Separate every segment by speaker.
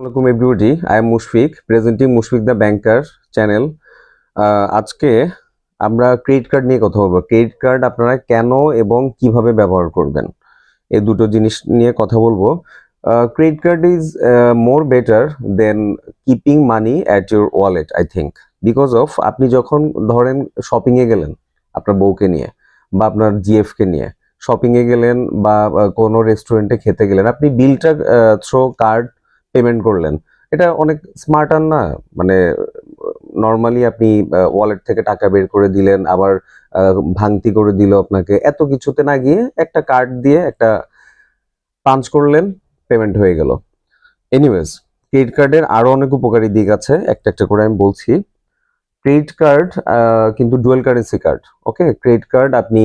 Speaker 1: আসসালামু everybody I am Mushfiq presenting Mushfiq the banker channel আজকে আমরা ক্রেডিট কার্ড নিয়ে কথা বলব। ক্রেডিট কার্ড আপনারা কেন এবং কীভাবে ব্যবহার করবেন? এই দুটো জিনিস নিয়ে কথা বলব। Credit card is more better than keeping money at your wallet I think because of আপনি যখন ধরেন শপিংয়ে গেলেন আপনার বউকে নিয়ে বা আপনার জিএফ কে নিয়ে শপিংয়ে গেলেন বা কোনো রেস্টুরেন্টে খেতে গেলেন, আপনি বিলটা থ্রো কার্ড পেমেন্ট করলেন। এটা অনেক স্মার্ট আর না? মানে নর্মালি আপনি ওয়ালেট থেকে টাকা বের করে দিলেন, আবার ভাঙতি করে দিল আপনাকে। এত কিছুতে না গিয়ে একটা কার্ড দিয়ে একটা পাঞ্চ করলেন পেমেন্ট হয়ে গেল। এনিওয়েজ ক্রেডিট কার্ডের আরও অনেক উপকারী দিক আছে। একটা একটা করে আমি বলছি। ক্রেডিট কার্ড কিন্তু dual currency card, okay? Credit card আপনি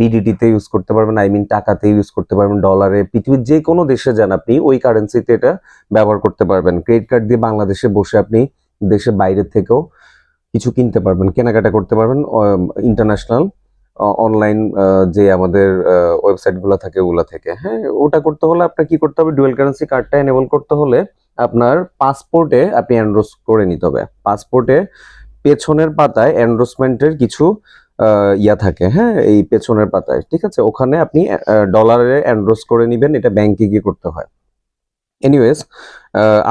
Speaker 1: বিডিটি তে ইউজ করতে পারবেন আই মিন টাকাতে ইউজ করতে পারবেন ডলারে পৃথিবীর যে কোনো দেশে যান আপনি ওই কারেন্সিতে এটা ব্যবহার করতে পারবেন। ক্রেডিট কার্ড দিয়ে বাংলাদেশে বসে আপনি দেশের বাইরে থেকেও কিছু কিনতে পারবেন, কেনাকাটা করতে পারবেন ইন্টারন্যাশনাল অনলাইন যে আমাদের ওয়েবসাইটগুলো থাকে ওগুলো থেকে। হ্যাঁ ওটা করতে হলে আপনার কি করতে হবে? ডুয়েল কারেন্সি কার্ডটা এনেবল করতে হলে আপনার পাসপোর্টে আপনি এনরোস করে নিতে হবে। পাসপোর্টে পেছনের পাতায় এনরোসমেন্টের কিছু ইয়া থাকে হ্যাঁ এই পেছনের পাতায়, ঠিক আছে? ওখানে আপনি ডলারে এনরোস করে নেবেন, এটা ব্যাংকে গিয়ে করতে হয়। এনিওয়েজ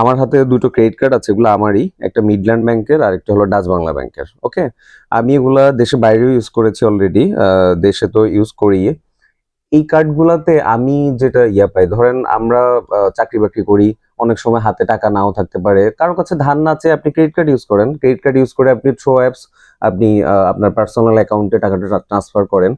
Speaker 1: আমার হাতে দুটো ক্রেডিট কার্ড আছে, এগুলো আমারই, একটা মিডল্যান্ড ব্যাংকের আর একটা হলো ডাচ বাংলা ব্যাংকের ওকে আমি এগুলা দেশে বাইরেও ইউজ করেছি অলরেডি দেশে তো ইউজ করি এই কার্ডগুলাতে আমি যেটা ইয়া পাই, ধরেন আমরা চাকরি বাকরি করি অনেক সময় হাতে টাকা নাও থাকতে পারে। কারও কাছে ধার না চেয়ে আপনি ক্রেডিট কার্ড ইউজ করেন। ক্রেডিট কার্ড ইউজ করে আপনি থ্রো অ্যাপস আপনি আপনার পার্সোনাল অ্যাকাউন্টে টাকাটা ট্রান্সফার করেন।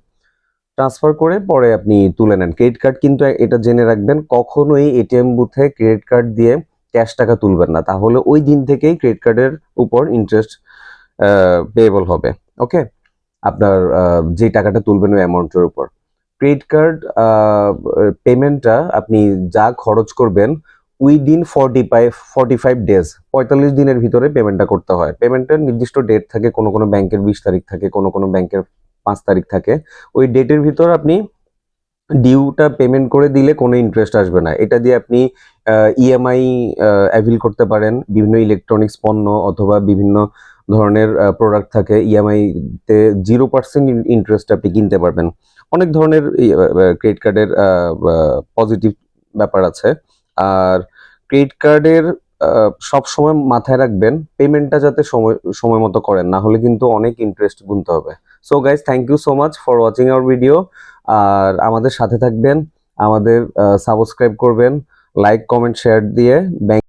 Speaker 1: ট্রান্সফার করে পরে আপনি তুলে নেন। ক্রেডিট কার্ড কিন্তু এটা জেনে রাখবেন, কখনোই এটিএম বুথে ক্রেডিট কার্ড দিয়ে ক্যাশ টাকা তুলবেন না। তাহলে ওই দিন থেকেই ক্রেডিট কার্ডের উপর ইন্টারেস্ট পেয়েবল হবে। ওকে? আপনার যে টাকাটা তুলবেন ওই অ্যামাউন্টের উপর। ক্রেডিট কার্ড পেমেন্টটা আপনি যা খরচ করবেন within forty five forty five days পঁয়তাল্লিশ দিনের ভিতরে পেমেন্টটা করতে হয়। পেমেন্টের নির্দিষ্ট ডেট থাকে, কোনো কোনো ব্যাংকের বিশ তারিখ থাকে, কোনো কোনো ব্যাংকের পাঁচ তারিখ থাকে। ওই ডেটের ভিতর আপনি ডিউটা পেমেন্ট করে দিলে কোনো ইন্টারেস্ট আসবে না। এটা দিয়ে আপনি ইএমআই অ্যাভিল করতে পারেন। বিভিন্ন ইলেকট্রনিক্স পণ্য অথবা বিভিন্ন ধরনের প্রোডাক্ট থাকে ইএমআইতে জিরো পার্সেন্ট ইন্টারেস্ট আপনি কিনতে পারবেন। অনেক ধরনের ক্রেডিট কার্ডের পজিটিভ ব্যাপার আছে। আর ক্রেডিট কার্ডের সব সময় মাথায় রাখবেন পেমেন্টটা যাতে সময় সময় মতো করেন, না হলে কিন্তু অনেক ইন্টারেস্ট গুনতে হবে। So guys thank you so much for watching our video আর আমাদের সাথে থাকবেন, আমাদের সাবস্ক্রাইব করবেন লাইক কমেন্ট শেয়ার দিয়ে ব্যাংক